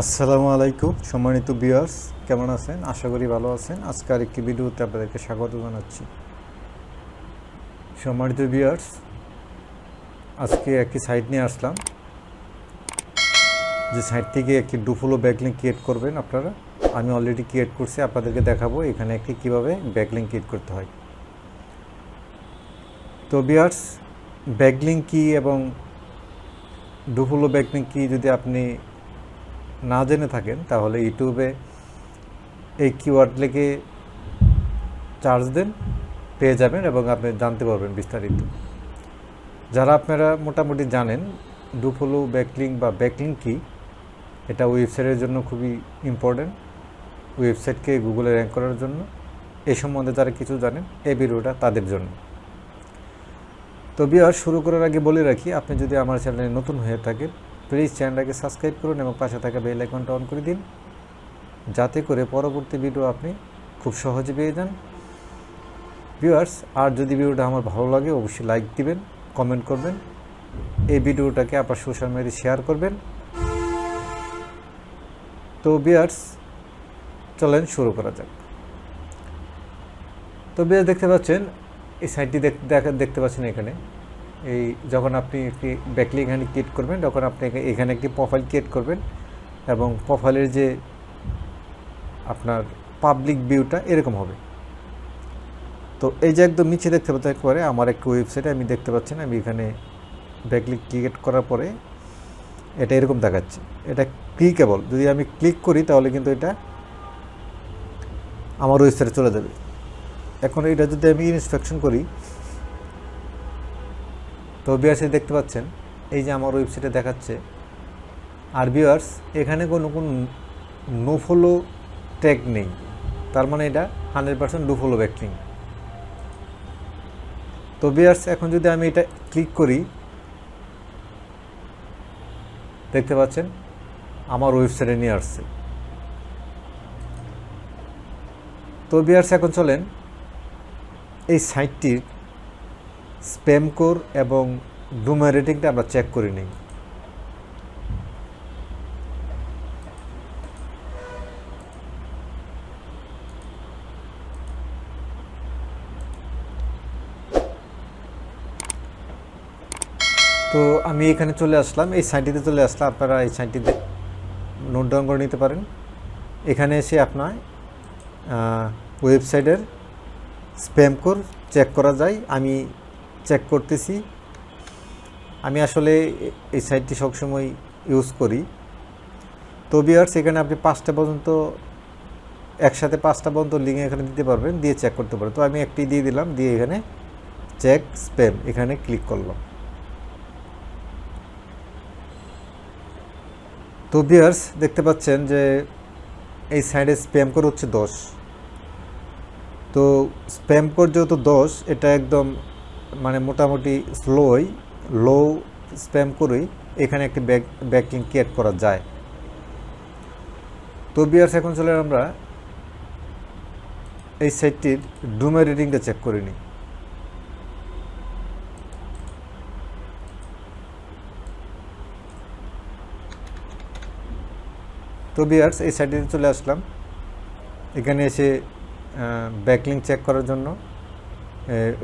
আসসালামু আলাইকুম, সম্মানিত বিয়ার্স কেমন আছেন? আশা করি ভালো আছেন। আজকে আরেকটি ভিডিওতে আপনাদেরকে স্বাগত জানাচ্ছি। সম্মানিত বিয়ার্স আজকে একটি সাইট নিয়ে আসলাম। যে সাইট থেকে একটি ডুফুলো ব্যাকলিং ক্রিয়েট করবেন আপনারা। আমি অলরেডি ক্রিয়েট করছি, আপনাদেরকে দেখাবো এখানে একটি কীভাবে ব্যাকলিং ক্রিয়েট করতে হয়। তো বিয়ার্স ব্যাকলিং কি এবং ডুফুলো ব্যাকলিং কি যদি আপনি না জেনে থাকেন, তাহলে ইউটিউবে এই কিওয়ার্ড লিখে চার্জ দেন, পেয়ে যাবেন এবং আপনি জানতে পারবেন বিস্তারিত। যারা আপনারা মোটামুটি জানেন ডুফলো ব্যাকলিং বা ব্যাকলিং কি, এটা ওয়েবসাইটের জন্য খুবই ইম্পর্ট্যান্ট ওয়েবসাইটকে গুগলে র্যাঙ্ক করার জন্য। এই সম্বন্ধে যারা কিছু জানেন এই ভিডিওটা তাদের জন্য। তো বিয়ার শুরু করার আগে বলে রাখি, আপনি যদি আমার চ্যানেলে নতুন হয়ে থাকেন প্লিজ চ্যানেলটাকে সাবস্ক্রাইব করুন এবং পাশে থাকা বেল আইকনটা অন করে দিন, যাতে করে পরবর্তী ভিডিও আপনি খুব সহজে পেয়ে যান। ভিউয়ার্স, আর যদি ভিডিওটা আমার ভালো লাগে, অবশ্যই লাইক দিবেন, কমেন্ট করবেন, এই ভিডিওটাকে আপনার সোশ্যাল মিডিয়ায় শেয়ার করবেন। তো ভিউয়ার্স, চলেন শুরু করা যাক। তো বিয়ার্স দেখতে পাচ্ছেন, এই সাইটটি দেখা দেখতে পাচ্ছেন এখানে। এই যখন আপনি একটি ব্যাকলি এখানে ক্রিয়েট করবেন, তখন আপনি এখানে একটি প্রোফাইল ক্রিয়েট করবেন এবং প্রোফাইলের যে আপনার পাবলিক ভিউটা এরকম হবে। তো এই যে একদম নিচে দেখতে পাচ্ছেন, একবারে আমার একটি ওয়েবসাইটে আমি দেখতে পাচ্ছি না আমি এখানে ব্যাকলিক ক্রিয়েট করার পরে এটা এরকম দেখাচ্ছে। এটা ক্লিকেবল। যদি আমি ক্লিক করি, তাহলে কিন্তু এটা আমার ওয়েবসাইটে চলে যাবে। এখন এটা যদি আমি ইনস্পেকশন করি তো বিয়ার্সে দেখতে পাচ্ছেন, এই যে আমার ওয়েবসাইটে দেখাচ্ছে, আর বিয়ার্স এখানে কোনো কোনো নো ফলো ট্যাগ নেই, তার মানে এটা hundred percent do follow backlink তো বিয়ার্স এখন যদি আমি এটা ক্লিক করি, দেখতে পাচ্ছেন, আমার ওয়েবসাইটে নিয়ে আসছে। তো বিয়ার্স এখন চলেন, এই সাইটটির স্প্যাম কোর এবং ডুমার রেটিংটা আমরা চেক করে নিই। তো আমি এখানে চলে আসলাম, এই সাইটটিতে চলে আসলাম আপনারা এই সাইটটিতে নোট ডাউন করে নিতে পারেন। এখানে এসে আপনার ওয়েবসাইটের স্প্যাম কোর চেক করা যায়। আমি চেক করতেছি। আমি আসলে এই সাইটটি সবসময় ইউজ করি। তো বিয়ার্স এখানে আপনি পাঁচটা পর্যন্ত, একসাথে পাঁচটা পর্যন্ত লিঙ্ক এখানে দিতে পারবেন, দিয়ে চেক করতে পারেন তো আমি একটি দিয়ে দিলাম, দিয়ে এখানে চেক স্প্যাম এখানে ক্লিক করলাম। তো বিয়ার্স দেখতে পাচ্ছেন যে এই সাইডে স্প্যাম কোড হচ্ছে দশ। তো স্প্যাম কোড যেহেতু দশ, এটা একদম মানে মোটামুটি স্লোই লো স্প্যাম করেই এখানে একটি ব্যাক ব্যাকিং ক্রিয়েট করা যায়। তো বিয়ার্স এখন চলে আমরা এই সাইটটির ডুমের রিডিংটা চেক করে নিই। তো বিয়ার্স এই সাইটটিতে চলে আসলাম। এখানে এসে ব্যাকলিং চেক করার জন্য।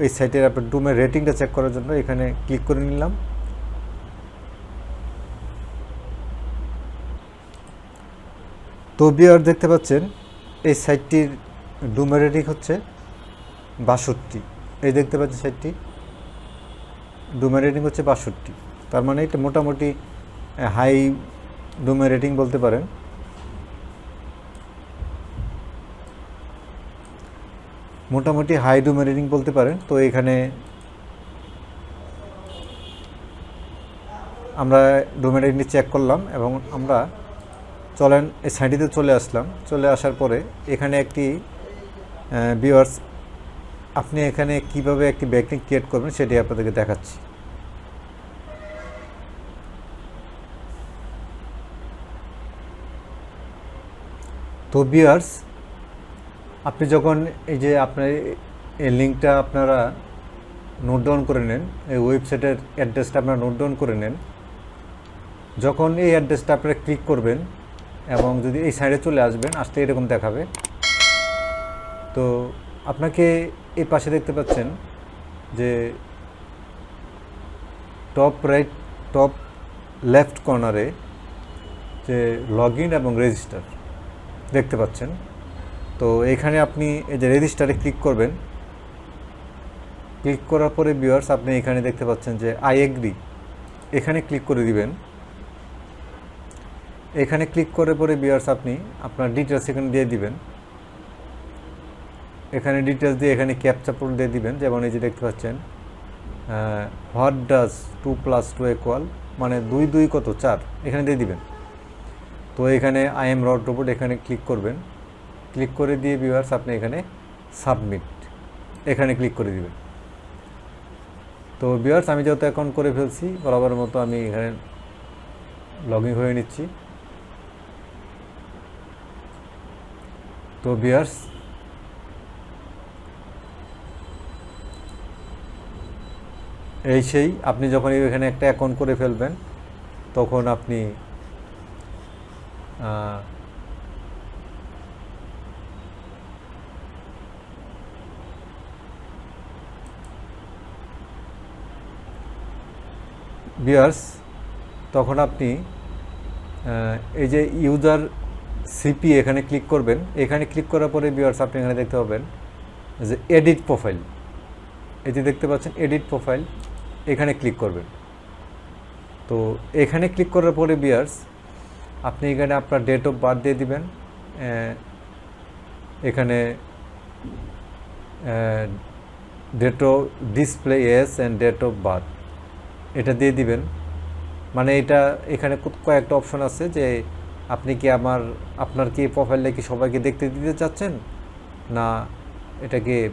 এই সাইটের আপনার ডুমের রেটিংটা চেক করার জন্য এখানে ক্লিক করে নিলাম। তো বিয়ার দেখতে পাচ্ছেন, এই সাইটটির ডুমের রেটিং হচ্ছে বাষট্টি। এই দেখতে পাচ্ছেন সাইটটি ডুমের রেটিং হচ্ছে বাষট্টি। তার মানে এটা মোটামুটি হাই ডুমের রেটিং বলতে পারেন। মোটামুটি হাই ডুমের বলতে পারেন। তো এখানে আমরা ডোমেন চেক করলাম এবং আমরা চলেন, এই সাইটিতে চলে আসলাম। চলে আসার পরে এখানে একটি ভিউয়ার্স আপনি এখানে কীভাবে একটি ব্যাকলিং ক্রিয়েট করবেন সেটি আপনাদেরকে দেখাচ্ছি। তো ভিউয়ার্স আপনি যখন এই যে আপনার এই লিঙ্কটা আপনারা নোট ডাউন করে নেন, এই ওয়েবসাইটের অ্যাড্রেসটা আপনারা নোট ডাউন করে নেন, যখন এই অ্যাড্রেসটা আপনারা ক্লিক করবেন এবং যদি এই সাইডে চলে আসবেন, আসতে এরকম দেখাবে। তো আপনাকে এই পাশে দেখতে পাচ্ছেন যে টপ রাইট টপ লেফট কর্নারে যে লগ ইন এবং রেজিস্টার দেখতে পাচ্ছেন। তো এখানে আপনি এই যে রেজিস্টারে ক্লিক করবেন। ক্লিক করার পরে ভিউয়ার্স আপনি এখানে দেখতে পাচ্ছেন যে আই এগ্রি এখানে ক্লিক করে দিবেন। এখানে ক্লিক করার পরে ভিউয়ার্স আপনি আপনার ডিটেলস এখানে দিয়ে দিবেন। এখানে ডিটেলস দিয়ে এখানে ক্যাপচা দিয়ে দিবেন। যেমন এই যে দেখতে পাচ্ছেন what does two plus two equal মানে দুই দুই কত? চার। এখানে দিয়ে দিবেন। তো এখানে আই এম রড রোবট এখানে ক্লিক করবেন। ক্লিক করে দিয়ে ভিউয়ার্স আপনি এখানে সাবমিট এখানে ক্লিক করে দিবেন। তো ভিউয়ার্স আমি যেহেতু অ্যাকাউন্ট করে ফেলছি, বরাবর মতো আমি এখানে লগ ইন হয়ে নিচ্ছি। তো ভিউয়ার্স এই সেই, আপনি যখন এখানে একটা অ্যাকাউন্ট করে ফেলবেন, তখন আপনি বিয়ার্স তখন আপনি এই যে ইউজার সিপি এখানে ক্লিক করবেন। এখানে ক্লিক করার পরে বিয়ার্স আপনি এখানে দেখতে পাবেন যে এডিট প্রোফাইল এই যে দেখতে পাচ্ছেন এডিট প্রোফাইল এখানে ক্লিক করবেন। তো এখানে ক্লিক করার পরে বিয়ার্স আপনি এখানে আপনার ডেট অফ বার্থ দিয়ে দিবেন এখানে date of display as and date of birth এটা দিয়ে দিবেন। মানে এটা এখানে কয়েকটা অপশন আছে যে আপনি কি আমার, আপনার কি প্রোফাইলটা কি সবাইকে দেখতে দিতে চাচ্ছেন? না, এটাকে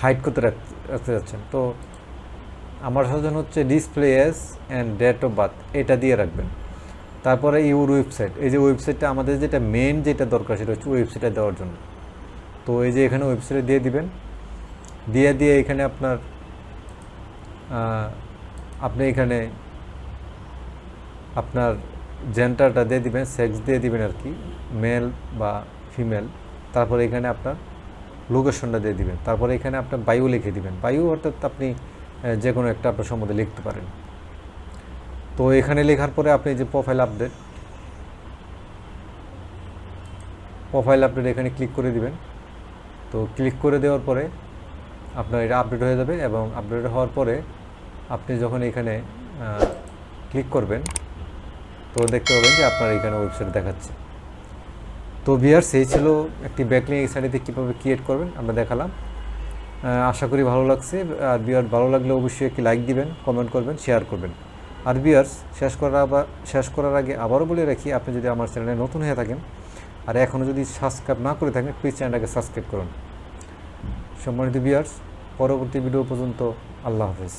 হাইড করতে রাখ- রাখতে চাচ্ছেন। তো আমার সাজেশন হচ্ছে display as and date of birth এটা দিয়ে রাখবেন। তারপরে ইউর ওয়েবসাইট এই যে ওয়েবসাইটটা আমাদের যেটা মেন যেটা দরকার সেটা হচ্ছে ওয়েবসাইটটা দেওয়ার জন্য। তো এই যে এখানে ওয়েবসাইটে দিয়ে দিবেন। দিয়ে দিয়ে এখানে আপনার আপনি এখানে আপনার জেন্টারটা দিয়ে দিবেন সেক্স দিয়ে দিবেন আর কি মেল বা ফিমেল তারপরে এখানে আপনার লোকেশনটা দিয়ে দিবেন। তারপরে এখানে আপনার বায়ু লিখে দিবেন। বায়ু অর্থাৎ আপনি যে কোনো একটা আপনার সম্বন্ধে লিখতে পারেন। তো এখানে লেখার পরে আপনি যে প্রোফাইল আপডেট প্রোফাইল আপডেট এখানে ক্লিক করে দিবেন। তো ক্লিক করে দেওয়ার পরে আপনার এটা আপডেট হয়ে যাবে এবং আপডেট হওয়ার পরে আপনি যখন এখানে ক্লিক করবেন, তো দেখতে পাবেন যে আপনার এখানে ওয়েবসাইট দেখাচ্ছে। তো ভিয়ার সেই ছিল একটি ব্যাকলিং এই সাইডে কীভাবে ক্রিয়েট করবেন, আমরা দেখালাম। আশা করি ভালো লাগছে। আর বিয়ার ভালো লাগলে অবশ্যই একটি লাইক দিবেন কমেন্ট করবেন শেয়ার করবেন। আর বিয়ার্স শেষ করার আবার শেষ করার আগে আবারও বলে রাখি, আপনি যদি আমার চ্যানেলে নতুন হয়ে থাকেন, আর এখনও যদি সাবস্ক্রাইব না করে থাকেন প্লিজ চ্যানেলটাকে সাবস্ক্রাইব করুন। সম্মানিত বিয়ার্স পরবর্তী ভিডিও পর্যন্ত আল্লাহ হাফেজ।